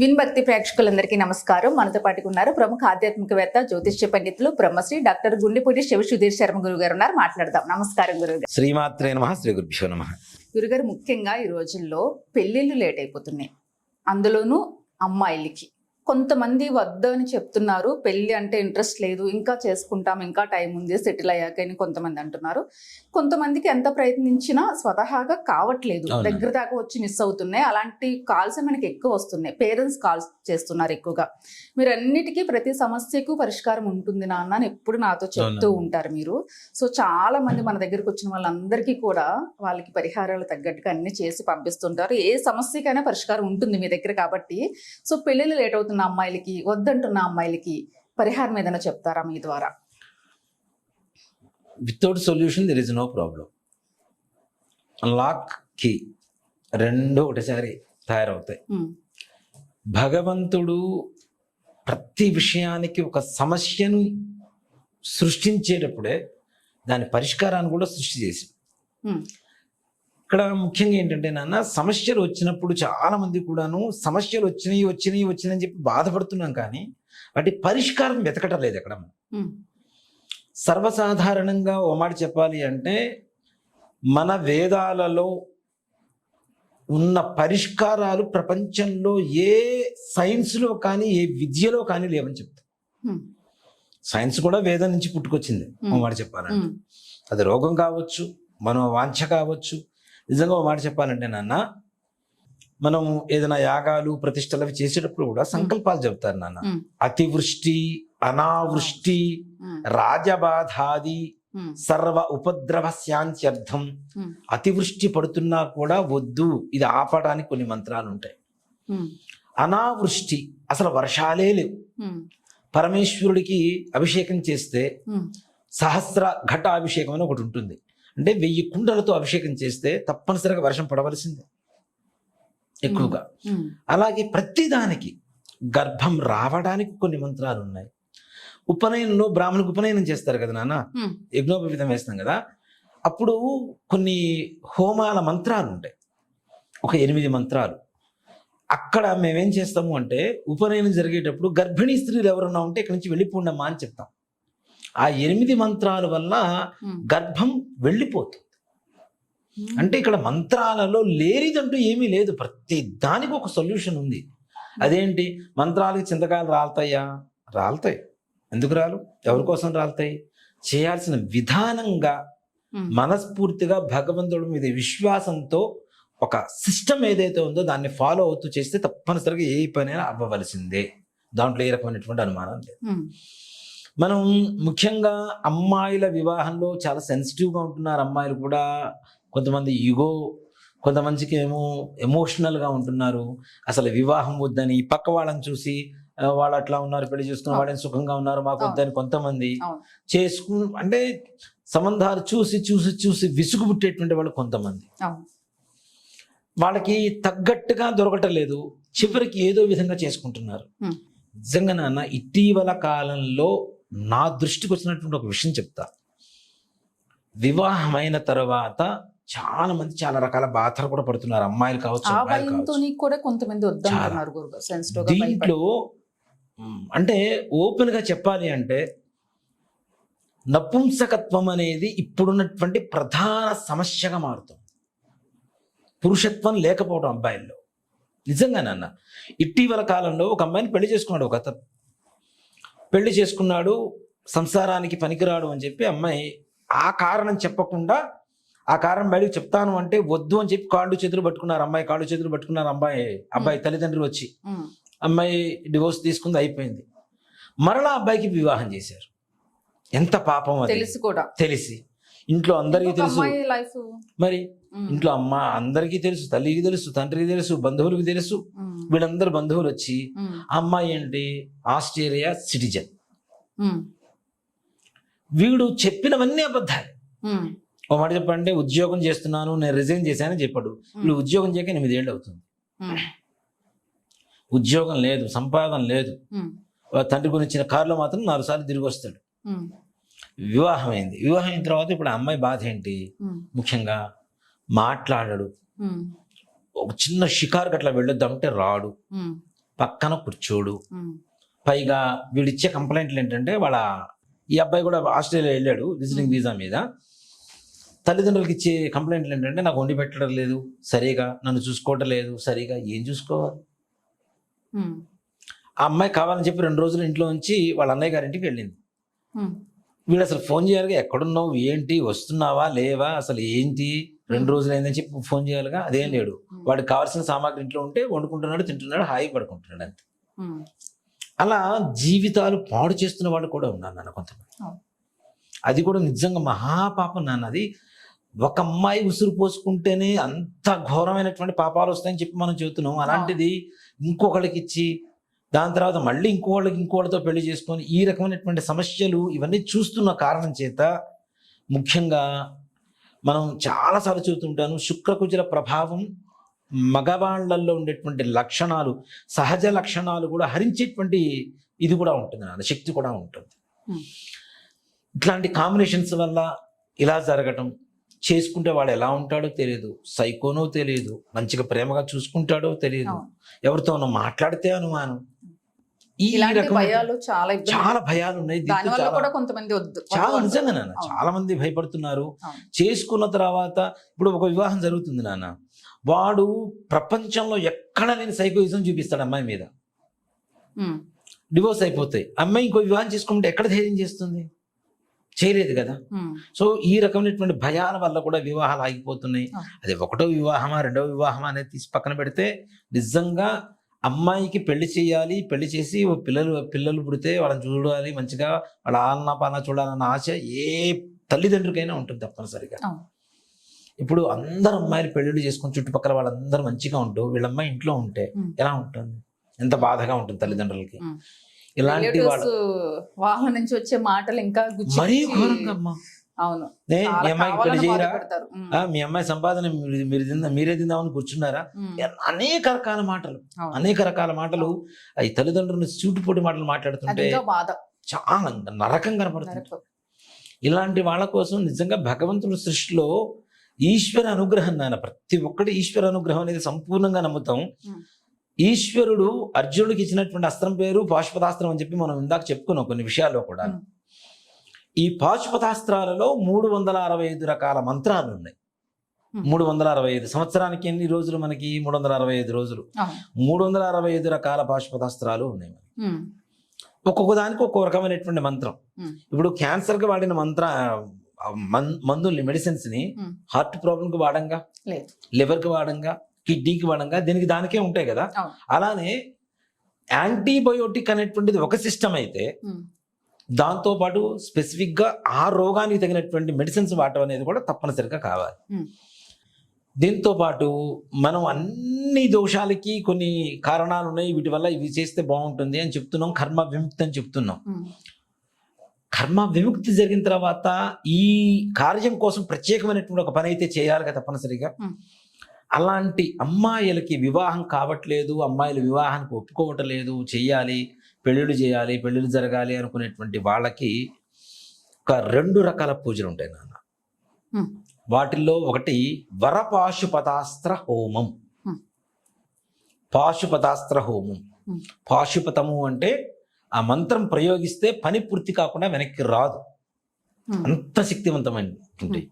విన్భక్తి ప్రేక్షకులందరికీ నమస్కారం. మనతో పాటుగా ఉన్నారు ప్రముఖ ఆధ్యాత్మికవేత్త జ్యోతిష్య పండితులు బ్రహ్మశ్రీ డాక్టర్ గుండెపూడి శివ సుధీర్ శర్మ గురువు గారు ఉన్నారు. మాట్లాడదాం. నమస్కారం గురువు శ్రీమాత్రే నమ. శ్రీ గురుభ్యో నమ. గురుగారు ముఖ్యంగా ఈ రోజుల్లో పెళ్ళిళ్ళు లేట్ అయిపోతున్నాయి. అందులోనూ అమ్మాయిలకి. కొంతమంది వద్దు అని చెప్తున్నారు. పెళ్ళి అంటే ఇంట్రెస్ట్ లేదు. ఇంకా చేసుకుంటాం ఇంకా టైం ఉంది సెటిల్ అయ్యాక అని కొంతమంది అంటున్నారు. కొంతమందికి ఎంత ప్రయత్నించినా స్వతహాగా కావట్లేదు. దగ్గర దాకా వచ్చి మిస్ అవుతున్నాయి. అలాంటి కాల్స్ మనకి ఎక్కువ వస్తున్నాయి. పేరెంట్స్ కాల్స్ చేస్తున్నారు ఎక్కువగా. మీరు అన్నిటికీ ప్రతి సమస్యకు పరిష్కారం ఉంటుంది నాన్న అని ఎప్పుడు నాతో చెప్తూ. ఉంటారు మీరు. సో చాలా మంది మన దగ్గరికి వచ్చిన వాళ్ళందరికీ కూడా వాళ్ళకి పరిహారాలు తగ్గట్టుగా అన్ని చేసి పంపిస్తుంటారు. ఏ సమస్యకైనా పరిష్కారం ఉంటుంది మీ దగ్గర కాబట్టి. సో పెళ్ళిళ్ళు లేట్ అవుతున్న అమ్మాయిలకి వద్దంటున్న అమ్మాయిలకి పరిహారం ఏదైనా చెప్తారా మీ ద్వారా? Without solution there is no problem లాక్కి రెండు ఒకటిసారి తయారవుతాయి. ఉమ్, భగవంతుడు ప్రతి విషయానికి ఒక సమస్యను సృష్టించేటప్పుడే దాని పరిష్కారాన్ని కూడా సృష్టి చేసి ఉమ్, ఇక్కడ ముఖ్యంగా ఏంటంటే నాన్న సమస్యలు వచ్చినప్పుడు చాలా మంది కూడాను సమస్యలు వచ్చినాయి వచ్చినాయి వచ్చినాయి అని చెప్పి బాధపడుతున్నాం కానీ వాటి పరిష్కారం వెతకటం లేదు ఎక్కడ ఉమ్, సర్వసాధారణంగా ఓ మాట చెప్పాలి అంటే మన వేదాలలో ఉన్న పరిష్కారాలు ప్రపంచంలో ఏ సైన్స్లో కానీ ఏ విద్యలో కానీ లేవని చెప్తాం. సైన్స్ కూడా వేదం నుంచి పుట్టుకొచ్చింది ఓ మాట చెప్పాలంటే. అది రోగం కావచ్చు మనో వాంఛ కావచ్చు. నిజంగా ఓ మాట చెప్పాలంటే నాన్న మనం ఏదైనా యాగాలు ప్రతిష్టలు అవి చేసేటప్పుడు కూడా సంకల్పాలు చెప్తారు నాన్న. అతివృష్టి అనావృష్టి రాజబాధాది సర్వ ఉపద్రవ శాంత్యర్థం అతివృష్టి పడుతున్నా కూడా వద్దు. ఇది ఆపడానికి కొన్ని మంత్రాలు ఉంటాయి. అనావృష్టి అసలు వర్షాలే లేవు. పరమేశ్వరుడికి అభిషేకం చేస్తే సహస్ర ఘట అభిషేకం అని ఒకటి ఉంటుంది. అంటే వెయ్యి కుండలతో అభిషేకం చేస్తే తప్పనిసరిగా వర్షం పడవలసిందే. ఎక్కువగా. అలాగే ప్రతిదానికి గర్భం రావడానికి కొన్ని మంత్రాలు ఉన్నాయి. ఉపనయనంలో బ్రాహ్మణులకు ఉపనయనం చేస్తారు కదా నాన్న? ఉమ్, యజ్ఞోపవిధం వేస్తాం కదా? అప్పుడు కొన్ని హోమాల మంత్రాలు ఉంటాయి. ఒక ఎనిమిది మంత్రాలు. అక్కడ మేమేం చేస్తాము అంటే ఉపనయనం జరిగేటప్పుడు గర్భిణీ స్త్రీలు ఎవరన్నా ఉంటే ఇక్కడి నుంచి వెళ్ళిపోండమ్మా అని చెప్తాం. ఆ ఎనిమిది మంత్రాల వల్ల గర్భం వెళ్ళిపోతుంది. అంటే ఇక్కడ మంత్రాలలో లేనిదంటూ ఏమీ లేదు. ప్రతి దానికి ఒక సొల్యూషన్ ఉంది. అదేంటి? మంత్రాలకి చింతకాయలు రాలుతాయా? రాలుతాయి. ఎందుకు రాలు? ఎవరి కోసం రాలుతాయి? చేయాల్సిన విధానంగా మనస్ఫూర్తిగా భగవంతుడి మీద విశ్వాసంతో ఒక సిస్టమ్ ఏదైతే ఉందో దాన్ని ఫాలో అవుతూ చేస్తే తప్పనిసరిగా ఏ పనైనా అవ్వవలసిందే. దాంట్లో ఏ రకమైనటువంటి అనుమానం లేదు. మనం ముఖ్యంగా అమ్మాయిల వివాహంలో చాలా సెన్సిటివ్గా ఉంటున్నారు అమ్మాయిలు కూడా. కొంతమంది ఈగో కొంతమందికి ఏమో ఎమోషనల్గా ఉంటున్నారు. అసలు వివాహం వద్దని పక్క వాళ్ళని చూసి "ఆ, వాళ్ళు అట్లా ఉన్నారు పెళ్ళి చేసుకున్న. వాళ్ళని సుఖంగా ఉన్నారు మాకు. వద్దని కొంతమంది. చేసుకు అంటే సంబంధాలు చూసి చూసి చూసి విసుగు పుట్టేటువంటి వాళ్ళు కొంతమంది. వాళ్ళకి తగ్గట్టుగా దొరకటం లేదు చివరికి ఏదో విధంగా చేసుకుంటున్నారు. నిజంగా నాన్న ఇటీవల కాలంలో నా దృష్టికి వచ్చినటువంటి ఒక విషయం చెప్తా వివాహమైన తర్వాత చాలా మంది చాలా రకాల బాధలు కూడా పడుతున్నారు అమ్మాయిలు కావచ్చు కూడా కొంతమంది దీంట్లో అంటే ఓపెన్గా చెప్పాలి అంటే నపుంసకత్వం అనేది ఇప్పుడున్నటువంటి ప్రధాన సమస్యగా మారుతుంది. పురుషత్వం లేకపోవడం అబ్బాయిల్లో. నిజంగా నాన్న ఇటీవల కాలంలో ఒక అమ్మాయిని పెళ్ళి చేసుకున్నాడు ఒక అతను. పెళ్ళి చేసుకున్నాడు సంసారానికి పనికిరాడు అని చెప్పి అమ్మాయి ఆ కారణం చెప్పకుండా ఆ కారణం బయటకు చెప్తాను అంటే వద్దు అని చెప్పి కాళ్ళు చేతులు పట్టుకున్నారు అమ్మాయి కాళ్ళు చేతులు పట్టుకున్నారు అమ్మాయి అబ్బాయి తల్లిదండ్రులు వచ్చి. అమ్మాయి డివోర్స్ తీసుకుంది అయిపోయింది. మరలా అబ్బాయికి వివాహం చేశారు. ఎంత పాపం తెలిసి కూడా. తెలిసి. ఇంట్లో అందరికీ తెలుసు. మరి ఇంట్లో అమ్మ అందరికీ తెలుసు తల్లికి తెలుసు తండ్రికి తెలుసు బంధువులకు తెలుసు. వీళ్ళందరూ బంధువులు వచ్చి అమ్మాయి ఏంటి? Australia citizen. వీడు చెప్పినవన్నీ అబద్ధాలు. ఒక మాట చెప్పండి ఉద్యోగం చేస్తున్నాను నేను రిజైన్ చేశానని చెప్పాడు. వీడు ఉద్యోగం చేయక ఎనిమిదేళ్ళు అవుతుంది. ఉద్యోగం లేదు సంపాదన లేదు. తండ్రి కొనిచ్చిన కారులో మాత్రం నాలుగు సార్లు తిరిగి వస్తాడు. వివాహం అయింది వివాహం అయిన తర్వాత ఇప్పుడు అమ్మాయి బాధ ఏంటి? ముఖ్యంగా మాట్లాడడు. ఒక చిన్న షికారుకి అట్లా వెళ్ళొద్దామంటే రాడు. పక్కన కూర్చోడు. పైగా వీడిచ్చే కంప్లైంట్లు ఏంటంటే వాళ్ళ ఈ అబ్బాయి కూడా ఆస్ట్రేలియా వెళ్ళాడు విజిటింగ్ వీసా మీద. తల్లిదండ్రులకి ఇచ్చే కంప్లైంట్లు ఏంటంటే నాకు వండి పెట్టడం లేదు సరిగా నన్ను చూసుకోవటం లేదు సరిగా ఏం చూసుకోవాలి? ఆ అమ్మాయి కావాలని చెప్పి రెండు రోజులు ఇంట్లో ఉంచి వాళ్ళ అన్నయ్య గారింటికి వెళ్ళింది. వీడు అసలు ఫోన్ చేయాలిగా ఎక్కడున్నావు ఏంటి వస్తున్నావా లేవా అసలు ఏంటి రెండు రోజులు అయిందని చెప్పి ఫోన్ చేయాలిగా అదేం లేడు. వాడికి కావాల్సిన సామాగ్రి ఇంట్లో ఉంటే వండుకుంటున్నాడు తింటున్నాడు హాయి పడుకుంటున్నాడు అంతే. అలా జీవితాలు పాడు చేస్తున్న వాళ్ళు కూడా ఉన్నారు నాన్న కొంతమంది. అది కూడా నిజంగా మహాపాపం నాన్న. అది ఒక అమ్మాయి ఉసురు పోసుకుంటేనే అంత ఘోరమైనటువంటి పాపాలు వస్తాయని చెప్పి మనం చెబుతున్నాం. అలాంటిది ఇంకొకళ్ళకి ఇచ్చి దాని తర్వాత మళ్ళీ ఇంకోళ్ళకి ఇంకోళ్ళతో పెళ్ళి చేసుకొని ఈ రకమైనటువంటి సమస్యలు ఇవన్నీ చూస్తున్న కారణం చేత ముఖ్యంగా మనం చాలాసార్లు చెబుతుంటాను శుక్రకుజల ప్రభావం మగవాళ్ళల్లో ఉండేటువంటి లక్షణాలు సహజ లక్షణాలు కూడా హరించేటువంటి ఇది కూడా ఉంటుంది నాన్న. శక్తి కూడా ఉంటుంది. ఇట్లాంటి కాంబినేషన్స్ వల్ల ఇలా జరగటం చేసుకుంటే వాడు ఎలా ఉంటాడో తెలియదు సైకోనో తెలియదు మంచిగా ప్రేమగా చూసుకుంటాడో తెలియదు అవును. ఎవరితోనో మాట్లాడితే అనుమానం. ఈ భయాలు చాలా భయాలు ఉన్నాయి. చాలా- కూడా కొంతమంది వద్దు. చాలా వద్దు నిజంగా. నాన్న. చాలా మంది భయపడుతున్నారు. చేసుకున్న తర్వాత ఇప్పుడు ఒక వివాహం జరుగుతుంది నాన్న. వాడు ప్రపంచంలో ఎక్కడ లేని సైకోయిజం చూపిస్తాడు అమ్మాయి మీద. డివోర్స్ అయిపోతాయి. అమ్మాయి ఇంకో వివాహం చేసుకుంటే ఎక్కడ ధైర్యం చేస్తుంది? చేయలేదు కదా సో ఈ రకమైనటువంటి భయాల వల్ల కూడా వివాహాలు ఆగిపోతున్నాయి. అది ఒకటో వివాహమా రెండో వివాహమా అనేది తీసి పక్కన పెడితే నిజంగా అమ్మాయికి పెళ్ళి చేయాలి పెళ్ళి చేసి పిల్లలు పిల్లలు పుడితే వాళ్ళని చూడాలి మంచిగా వాళ్ళ ఆలనా పాలన చూడాలన్న ఆశ ఏ తల్లిదండ్రులకైనా ఉంటుంది తప్పనిసరిగా. ఇప్పుడు అందరు అమ్మాయిలు పెళ్ళిళ్ళు చేసుకుని చుట్టుపక్కల వాళ్ళందరూ మంచిగా ఉంటూ వీళ్ళ అమ్మాయి ఇంట్లో ఉంటే. ఎలా ఉంటుంది ఎంత బాధగా ఉంటుంది తల్లిదండ్రులకి. ఇలాంటి వాళ్ళ నుంచి వచ్చే మాటలు ఇంకా మరీ ఘోరంగా అమ్మా అవును మీ పెళ్ళి కావాలని చేయరా? మీ అమ్మాయి సంపాదన మీరు తిందా మీరే తిందామని కూర్చున్నారా? అనేక రకాల మాటలు. అనేక రకాల మాటలు. ఈ తల్లిదండ్రులు సూటిపోటి మాటలు మాట్లాడుతుంటే చాలా నరకం కనపడుతుంది. ఇలాంటి వాళ్ళ కోసం నిజంగా భగవంతుడి సృష్టిలో ఈశ్వర అనుగ్రహం నాన్న ప్రతి ఒక్కటి ఈశ్వర అనుగ్రహం అనేది సంపూర్ణంగా నమ్ముతాం. ఈశ్వరుడు అర్జునుడికి ఇచ్చినటువంటి అస్త్రం పేరు పాశుపతాస్త్రం అని చెప్పి మనం ఇందాక చెప్పుకున్నాం కొన్ని విషయాల్లో కూడా. ఈ పాశుపతాస్త్రాలలో మూడు వందల అరవై ఐదు రకాల మంత్రాలు ఉన్నాయి. మూడు వందల అరవై ఐదు సంవత్సరానికి ఎన్ని రోజులు మనకి మూడు వందల అరవై ఐదు రోజులు. మూడు వందల అరవై ఐదు రకాల పాశుపతాస్త్రాలు ఉన్నాయి ఒక్కొక్క దానికి ఒక్కొక్క రకమైనటువంటి మంత్రం. ఇప్పుడు క్యాన్సర్కి వాడిన మంత్ర మందుల్ని మెడిసిన్స్ని ఉమ్. హార్ట్ ప్రాబ్లంకి వాడంగా లేదు లివర్కి వాడంగా కిడ్నీకి వాడంగా దీనికి దానికే ఉంటాయి కదా. అలానే యాంటీబయోటిక్ అనేటువంటిది ఒక సిస్టమ్ అయితే దాంతో పాటు స్పెసిఫిక్గా ఆ రోగానికి తగినటువంటి మెడిసిన్స్ వాడటం అనేది కూడా తప్పనిసరిగా కావాలి. దీంతో పాటు మనం అన్ని దోషాలకి కొన్ని కారణాలు ఉన్నాయి వీటి వల్ల ఇవి చేస్తే బాగుంటుంది అని చెప్తున్నాం కర్మ విముక్తి అని చెప్తున్నాం కర్మ విముక్తి జరిగిన తర్వాత ఈ కార్యం కోసం ప్రత్యేకమైనటువంటి ఒక పని అయితే చేయాలి కదా తప్పనిసరిగా. అలాంటి అమ్మాయిలకి వివాహం కావట్లేదు అమ్మాయిలు వివాహానికి ఒప్పుకోవట్లేదు చెయ్యాలి పెళ్ళిళ్ళు చేయాలి పెళ్ళిళ్ళు జరగాలి అనుకునేటువంటి వాళ్ళకి ఒక రెండు రకాల పూజలు ఉంటాయి నాన్న. వాటిల్లో ఒకటి వరపాశుపతాస్త్ర హోమం. పాశుపతాస్త్ర హోమం. పాశుపతము అంటే ఆ మంత్రం ప్రయోగిస్తే పని పూర్తి కాకుండా వెనక్కి రాదు అంత శక్తివంతమైనటువంటి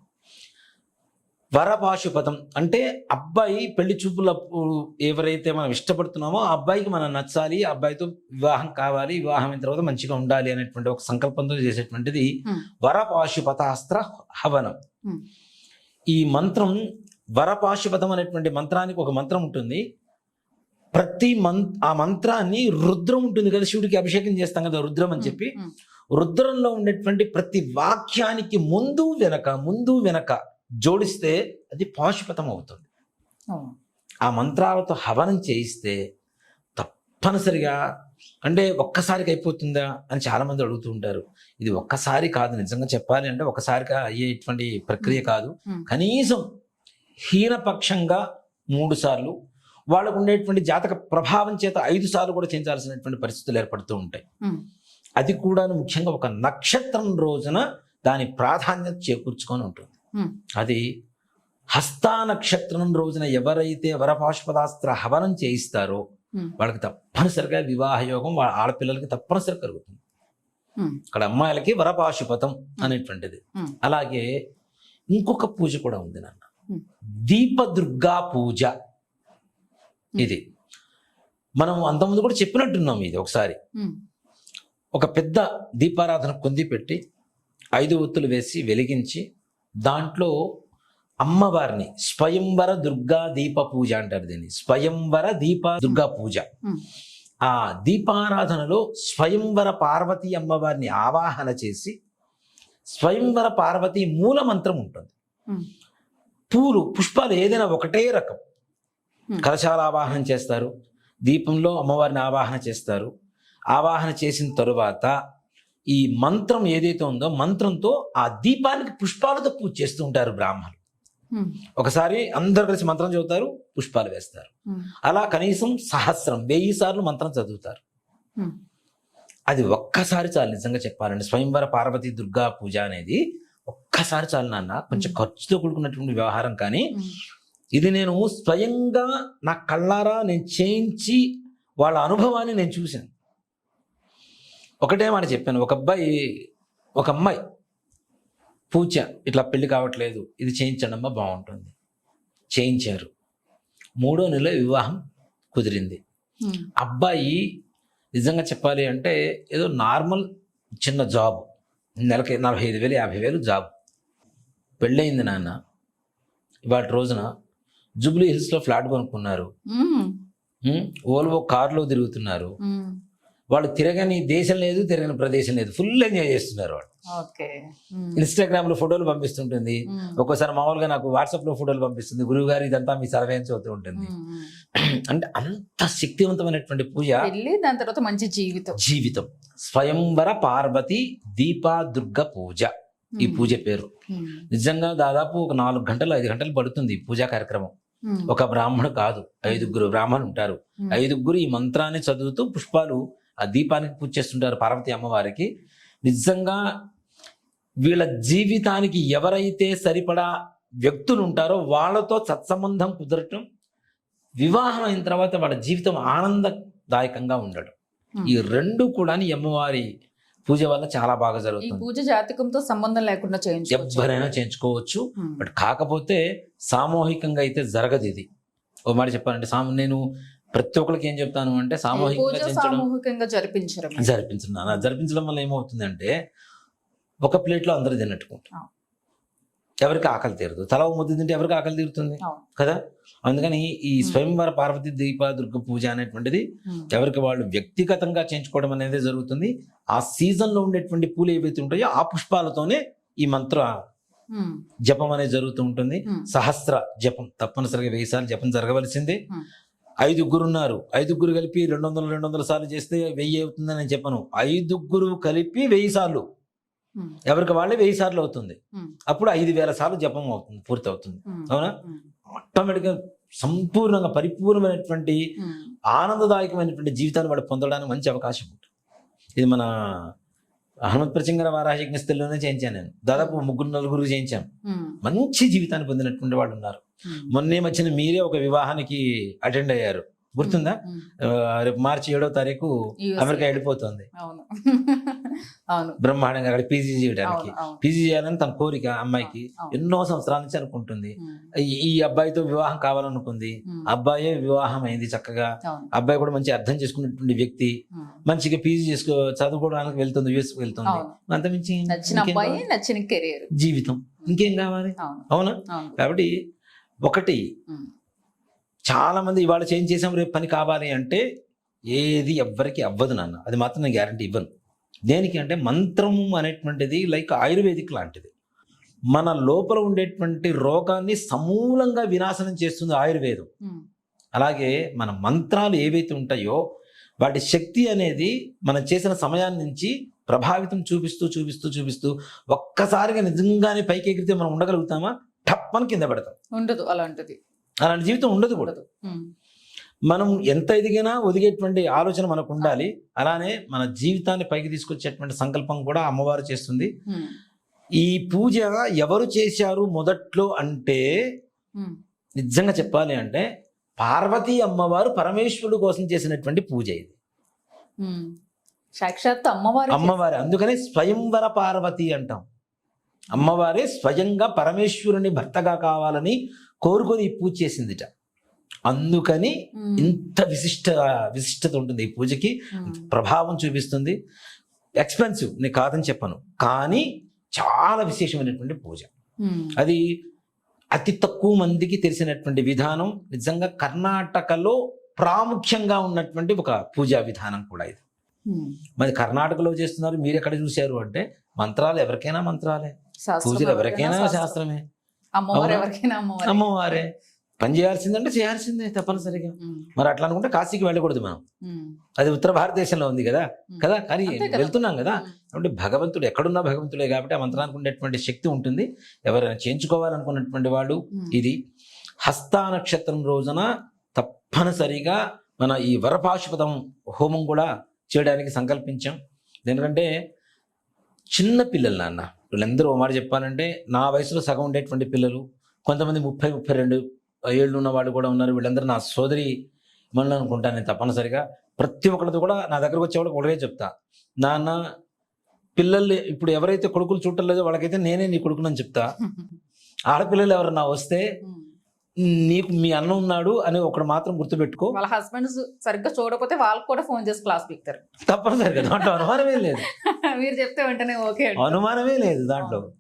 వరపాశుపతం అంటే అబ్బాయి పెళ్ళి చూపులప్పుడు ఎవరైతే మనం ఇష్టపడుతున్నామో ఆ అబ్బాయికి మనం నచ్చాలి అబ్బాయితో వివాహం కావాలి వివాహం అయిన తర్వాత మంచిగా ఉండాలి అనేటువంటి ఒక సంకల్పంతో చేసేటువంటిది వరపాశుపతాస్త్ర హవనం. ఈ మంత్రం వరపాశుపతం అనేటువంటి మంత్రానికి ఒక మంత్రం ఉంటుంది. ప్రతి మం ఆ మంత్రాన్ని రుద్రం ఉంటుంది కదా శివుడికి అభిషేకం చేస్తాం కదా రుద్రం అని చెప్పి. రుద్రంలో ఉండేటువంటి ప్రతి వాక్యానికి ముందు వెనక ముందు వెనక జోడిస్తే అది పాశుపతం అవుతుంది. ఆ మంత్రాలతో హవనం చేయిస్తే తప్పనిసరిగా అంటే ఒక్కసారికి అయిపోతుందా అని చాలా మంది అడుగుతూ ఉంటారు. ఇది ఒక్కసారి కాదు నిజంగా చెప్పాలి అంటే ఒక్కసారిగా అయ్యేటువంటి ప్రక్రియ కాదు. కనీసం హీనపక్షంగా మూడు సార్లు వాళ్ళకు ఉండేటువంటి జాతక ప్రభావం చేత ఐదు సార్లు కూడా చేయించాల్సినటువంటి పరిస్థితులు ఏర్పడుతూ ఉంటాయి. అది కూడా ముఖ్యంగా ఒక నక్షత్రం రోజున దాని ప్రాధాన్యత చేకూర్చుకొని ఉంటుంది. అది హస్తా నక్షత్రం రోజున ఎవరైతే వరపాశుపదాస్త్ర హవనం చేయిస్తారో వాళ్ళకి తప్పనిసరిగా వివాహ యోగం వాళ్ళ ఆడపిల్లలకి తప్పనిసరిగా కలుగుతుంది. ఉమ్, ఇక్కడ అమ్మాయిలకి వరపాశుపతం అనేటువంటిది. అలాగే ఇంకొక పూజ కూడా ఉంది నాన్న. దీపదుర్గా పూజ ఇది. మనం అంతకుముందు కూడా చెప్పినట్టున్నాం ఇది ఒకసారి. ఒక పెద్ద దీపారాధన కొంది పెట్టి ఐదు ఒత్తులు వేసి వెలిగించి దాంట్లో అమ్మవారిని స్వయంవర దుర్గా దీప పూజ అంటారు దీన్ని. స్వయంవర దీప దుర్గా పూజ. ఆ దీపారాధనలో స్వయంవర పార్వతీ అమ్మవారిని ఆవాహన చేసి స్వయంవర పార్వతి మూల మంత్రం ఉంటుంది పూలు పుష్పాలు ఏదైనా ఒకటే రకం. కలశాల ఆవాహన చేస్తారు దీపంలో అమ్మవారిని ఆవాహన చేస్తారు. ఆవాహన చేసిన తరువాత ఈ మంత్రం ఏదైతే ఉందో మంత్రంతో ఆ దీపానికి పుష్పాలతో పూజ చేస్తూ ఉంటారు బ్రాహ్మణులు. ఒకసారి అందరు కలిసి మంత్రం చదువుతారు పుష్పాలు వేస్తారు. అలా కనీసం సహస్రం వెయ్యి సార్లు మంత్రం చదువుతారు. అది ఒక్కసారి చాలు నిజంగా చెప్పాలండి స్వయంవర పార్వతి దుర్గా పూజ అనేది ఒక్కసారి చాలు నాన్న. కొంచెం ఖర్చుతో కూడుకున్నటువంటి వ్యవహారం కానీ ఇది నేను స్వయంగా నా కళ్ళారా నేను చేయించి వాళ్ళ అనుభవాన్ని నేను చూశాను. ఒకటే మాట చెప్పాను. ఒక అబ్బాయి ఒక అమ్మాయి పూజ ఇట్లా పెళ్ళి కావట్లేదు ఇది చేయించండి అమ్మా బాగుంటుంది. చేయించారు. మూడో నెల వివాహం కుదిరింది. అబ్బాయి నిజంగా చెప్పాలి అంటే ఏదో నార్మల్ చిన్న జాబ్. నెలకి నలభై ఐదు వేలు యాభై వేలు జాబ్. పెళ్ళయింది నాన్న. ఇవాళ రోజున జూబ్లీ హిల్స్లో ఫ్లాట్ కొనుక్కున్నారు. ఓల్వో కార్లో తిరుగుతున్నారు. వాళ్ళు తిరగని దేశం లేదు తిరగని ప్రదేశం లేదు. ఫుల్ ఎంజాయ్ చేస్తున్నారు వాళ్ళు. ఓకే. ఉమ్, ఇన్స్టాగ్రామ్లో ఫోటోలు పంపిస్తుంటుంది. ఒక్కోసారి మామూలుగా నాకు వాట్సాప్లో ఫోటోలు పంపిస్తుంది. గురువు గారు ఇదంతా మీ సర్వే అని చదువుతూ ఉంటుంది. అంటే అంత శక్తివంతమైనటువంటి పూజ దాని తర్వాత మంచి జీవితం. జీవితం. స్వయంవర పార్వతి దీపా దుర్గ పూజ. ఈ పూజ పేరు. నిజంగా దాదాపు ఒక నాలుగు గంటలు ఐదు గంటలు పడుతుంది పూజా కార్యక్రమం. ఒక బ్రాహ్మణు కాదు ఐదుగురు బ్రాహ్మణులు ఉంటారు. ఐదుగురు ఈ మంత్రాన్ని చదువుతూ పుష్పాలు ఆ దీపానికి పూజ చేస్తుంటారు పార్వతి అమ్మవారికి. నిజంగా వీళ్ళ జీవితానికి ఎవరైతే సరిపడా వ్యక్తులు ఉంటారో వాళ్ళతో సత్సంబంధం కుదరటం వివాహం అయిన తర్వాత వాళ్ళ జీవితం ఆనందదాయకంగా ఉండడం. ఈ రెండు కూడా అమ్మవారి పూజ వల్ల చాలా బాగా ఈ జరుగుతుంది. పూజ జాతకంతో సంబంధం లేకుండా ఎవరైనా చేయించుకోవచ్చు. బట్ కాకపోతే సామూహికంగా అయితే జరగదు ఇది. ఓ మాట చెప్పాలంటే సామ నేను ప్రతి ఒక్కరికి ఏం చెప్తాను అంటే సామూహికంగా జరిపించడం. జరిపించడం. అలా జరిపించడం వల్ల ఏమవుతుందంటే ఒక ప్లేట్లో అందరూ తిన్నట్టుకుంటారు అవును. ఎవరికి ఆకలి తీరదు. తల ముద్ద తింటే ఎవరికి ఆకలి తీరుతుంది. కదా? అందుకని ఈ స్వయంవర పార్వతి దీప దుర్గ పూజ అనేటువంటిది ఎవరికి వాళ్ళు వ్యక్తిగతంగా చేయించుకోవడం అనేది జరుగుతుంది. ఆ సీజన్లో ఉండేటువంటి పూలు ఏవైతే ఉంటాయో ఆ పుష్పాలతోనే ఈ మంత్ర జపం అనేది జరుగుతూ ఉంటుంది. సహస్ర జపం తప్పనిసరిగా వెయ్యి సార్లు జపం జరగవలసిందే. ఐదుగురు ఉన్నారు ఐదుగురు కలిపి రెండు వందలు రెండు వందల సార్లు చేస్తే వెయ్యి అవుతుందని నేను చెప్పను. ఐదుగురు కలిపి వెయ్యి సార్లు. ఎవరికి వాళ్ళే వెయ్యి సార్లు అవుతుంది. అప్పుడు ఐదు వేల సార్లు జపం అవుతుంది పూర్తి అవుతుంది అవునా? ఆటోమేటిక్గా సంపూర్ణంగా పరిపూర్ణమైనటువంటి ఆనందదాయకమైనటువంటి జీవితాన్ని వాడు పొందడానికి మంచి అవకాశం ఉంటుంది. ఇది మన హనుమత్ ప్రచంగర వారాహిజ్ఞస్థిలోనే చేయించాను నేను. దాదాపు ముగ్గురు నలుగురు చేయించాను మంచి జీవితాన్ని పొందినటువంటి వాళ్ళు ఉన్నారు. మొన్నే మధ్యన మీరే ఒక వివాహానికి అటెండ్ అయ్యారు. గుర్తుందా? రేపు మార్చి ఏడో తారీఖు. అమెరికా వెళ్ళిపోతుంది. అవును. బ్రహ్మాండంగా అక్కడ పీజీ చేయడానికి. పీజీ చేయాలని తన కోరిక అమ్మాయికి. ఎన్నో సంవత్సరాల నుంచి అనుకుంటుంది. ఈ- అబ్బాయితో వివాహం కావాలనుకుంది. అబ్బాయే వివాహం అయింది చక్కగా అబ్బాయి కూడా మంచి అర్థం చేసుకున్నటువంటి వ్యక్తి. మంచిగా పీజీ చేసుకో చదువుకోవడానికి వెళ్తుంది యూఎస్ వెళ్తుంది. అవును. అంతమించి నచ్చిన కెరీర్ జీవితం. ఇంకేం కావాలి? అవును. కాబట్టి ఒకటి చాలా మంది ఇవాళ చేంజ్ చేసాం రేపు పని కావాలి అంటే ఏది ఎవ్వరికి అవ్వదు నాన్న. అది మాత్రం నేను గ్యారంటీ ఇవ్వను. దేనికి అంటే మంత్రము అనేటువంటిది లైక్ ఆయుర్వేదిక్ లాంటిది. మన లోపల ఉండేటువంటి రోగాన్ని సమూలంగా వినాశనం చేస్తుంది ఆయుర్వేదం. అలాగే మన మంత్రాలు ఏవైతే ఉంటాయో వాటి శక్తి అనేది మనం చేసిన సమయాన్ని నుంచి ప్రభావితం చూపిస్తూ చూపిస్తూ చూపిస్తూ ఒక్కసారిగా నిజంగానే పైకి ఎగిరితే మనం ఉండగలుగుతామా? టప్పని కింద పెడతాం. ఉండదు అలాంటిది. అలాంటి జీవితం ఉండదు కూడా. మనం ఎంత ఎదిగినా ఒదిగేటువంటి ఆలోచన మనకు ఉండాలి. అలానే మన జీవితాన్ని పైకి తీసుకొచ్చేటువంటి సంకల్పం కూడా అమ్మవారు చేస్తుంది. ఈ పూజ ఎవరు చేశారు మొదట్లో అంటే నిజంగా చెప్పాలి అంటే పార్వతీ అమ్మవారు పరమేశ్వరుడు కోసం చేసినటువంటి పూజ ఇది. సాక్షాత్ అమ్మవారి అమ్మవారి. అందుకనే స్వయంవర పార్వతి అంటాం. అమ్మవారే స్వయంగా పరమేశ్వరుని భర్తగా కావాలని కోరుకొని ఈ పూజ చేసిందిట. అందుకని. ఇంత విశిష్ట విశిష్టత ఉంటుంది ఈ పూజకి. ప్రభావం చూపిస్తుంది. ఎక్స్పెన్సివ్ నేను కాదని చెప్పను. కానీ చాలా విశేషమైనటువంటి పూజ. అది అతి తక్కువ మందికి తెలిసినటువంటి విధానం. నిజంగా కర్ణాటకలో ప్రాముఖ్యంగా ఉన్నటువంటి ఒక పూజా విధానం కూడా ఇది. మరి కర్ణాటకలో చేస్తున్నారు మీరు ఎక్కడ చూశారు అంటే మంత్రాలు ఎవరికైనా మంత్రాలే. పూజలు ఎవరికైనా శాస్త్రం. శాస్త్రమే. అమ్మవారు. పని చేయాల్సిందంటే చేయాల్సిందే తప్పనిసరిగా. మరి అట్లా అనుకుంటే కాశీకి వెళ్ళకూడదు మనం. అది ఉత్తర భారతదేశంలో ఉంది కదా? కదా? కానీ. వెళ్తున్నాం కదా? కాబట్టి భగవంతుడు ఎక్కడున్నా భగవంతుడే కాబట్టి ఆ మంత్రానికి ఉండేటువంటి శక్తి ఉంటుంది. ఎవరైనా చేయించుకోవాలనుకున్నటువంటి వాళ్ళు ఇది హస్తా నక్షత్రం రోజున తప్పనిసరిగా మన ఈ వరపాశుపతం హోమం కూడా చేయడానికి సంకల్పించాం. ఎందుకంటే చిన్న పిల్లలు నాన్న వీళ్ళందరూ ఓ మాట చెప్పాలంటే నా వయసులో సగం ఉండేటువంటి పిల్లలు కొంతమంది ముప్పై ముప్పై రెండు ఏళ్ళు ఉన్న వాళ్ళు కూడా ఉన్నారు. వీళ్ళందరూ నా సోదరి మనల్ని అనుకుంటాను నేను తప్పనిసరిగా. ప్రతి ఒక్కరితో కూడా నా దగ్గరకు వచ్చేవాళ్ళకి ఒకటే చెప్తా. నాన్న పిల్లలు ఇప్పుడు ఎవరైతే కొడుకులు చూడటం లేదో వాళ్ళకైతే నేనే నీ కొడుకునని చెప్తా. ఆడపిల్లలు ఎవరన్నా వస్తే నీకు మీ అన్న ఉన్నాడు అని ఒకడు మాత్రం గుర్తుపెట్టుకో. వాళ్ళ హస్బెండ్స్ సరిగ్గా చూడకపోతే వాళ్ళకి కూడా ఫోన్ చేసి క్లాస్ పీకుతారు. తప్పనిసరిగా దాంట్లో అనుమానమే లేదు. మీరు చెప్తే వెంటనే ఓకే. అనుమానమే లేదు దాంట్లో.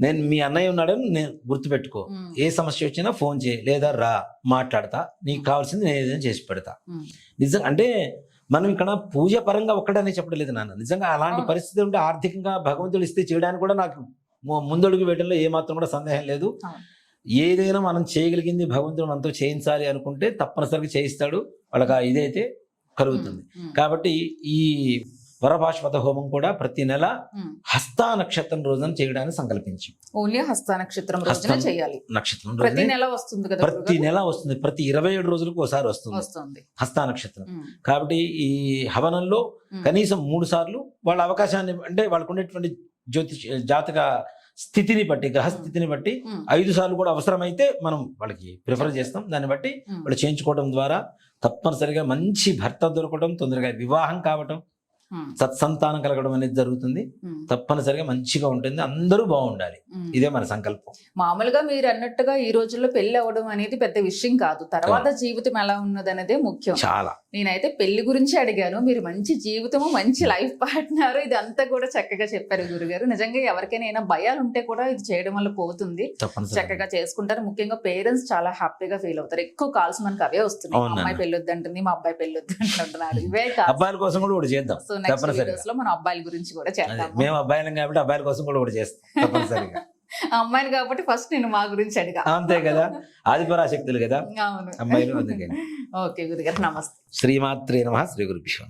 నేను మీ అన్నయ్య ఉన్నాడని నేను గుర్తుపెట్టుకో. ఏ సమస్య వచ్చినా ఫోన్ చేయి లేదా రా మాట్లాడతా. నీకు కావాల్సింది నేను ఏదైనా చేసి పెడతా. నిజం అంటే మనం ఇక్కడ పూజ పరంగా ఒక్కడనే చెప్పలేదు నాన్న. నిజంగా అలాంటి. పరిస్థితి ఉంటే ఆర్థికంగా భగవంతుడు ఇస్తే చేయడానికి కూడా నాకు ముందడుగు వేయడంలో ఏమాత్రం కూడా సందేహం లేదు. ఏదైనా మనం చేయగలిగింది భగవంతుడు మనతో చేయించాలి అనుకుంటే తప్పనిసరిగా చేయిస్తాడు. వాళ్ళకి ఆ ఇదైతే కలుగుతుంది. కాబట్టి ఈ వరభాష్పత హోమం కూడా ప్రతి నెల. హస్తా నక్షత్రం రోజున చేయడానికి సంకల్పించి. ఓన్లీ హస్త నక్షత్రం రోజున చేయాలి. నక్షత్రం ప్రతి నెల వస్తుంది కదా ప్రతి? నెల వస్తుంది. ప్రతి ఇరవై ఏడు రోజులకు ఒకసారి వస్తుంది. వస్తుంది. హస్తా నక్షత్రం. కాబట్టి ఈ హవనంలో కనీసం మూడు సార్లు వాళ్ళ అవకాశాన్ని అంటే వాళ్ళకు ఉండేటువంటి జ్యోతిష్ జాతక స్థితిని బట్టి గ్రహస్థితిని బట్టి ఐదు సార్లు కూడా అవసరమైతే మనం వాళ్ళకి ప్రిఫర్ చేస్తాం. దాన్ని బట్టి వాళ్ళు చేయించుకోవడం ద్వారా తప్పనిసరిగా మంచి భర్త దొరకడం తొందరగా వివాహం కావటం సత్సంతానం కలగడం అనేది జరుగుతుంది. ఉమ్, తప్పనిసరిగా మంచిగా ఉంటుంది. అందరూ బాగుండాలి. ఉమ్. ఇదే మన సంకల్పం. మామూలుగా మీరు అన్నట్టుగా ఈ రోజుల్లో పెళ్ళి అవ్వడం అనేది పెద్ద విషయం కాదు. తర్వాత జీవితం ఎలా ఉన్నది అనేదే ముఖ్యం. చాలా. నేనైతే పెళ్ళి గురించి అడిగాను. మీరు మంచి జీవితము మంచి లైఫ్ పార్ట్నర్ ఇదంతా కూడా చక్కగా చెప్పారు గురుగారు. నిజంగా ఎవరికైనా భయాలు ఉంటే కూడా ఇది చేయడం వల్ల పోతుంది. చక్కగా చేసుకుంటారు. ముఖ్యంగా పేరెంట్స్ చాలా హ్యాపీగా ఫీల్ అవుతారు. ఎక్కువ కాల్స్ మనకు అవే వస్తున్నాయి. అమ్మాయి పెళ్ళొద్దు అంటుంది మా అబ్బాయి పెళ్ళొద్దు అంటున్నారు ఇవే కాదు అబ్బాయిల కోసం కూడా చేద్దాం. So next. వీడియోస్లో మన అబ్బాయిల గురించి కూడా చేద్దాం మేము అబ్బాయిలం కాబట్టి అబ్బాయిల కోసం కూడా ఒకటి చేస్తాం తప్పనిసరిగా. అమ్మాయిని కాబట్టి ఫస్ట్ నేను మా గురించి అడిగా. అంతే కదా? ఆదిపరాశక్తులు కదా? అవును. అమ్మాయిలు ఓకే గురుగారు నమస్తే. శ్రీమాత్రే నమ శ్రీ గురుభ్యో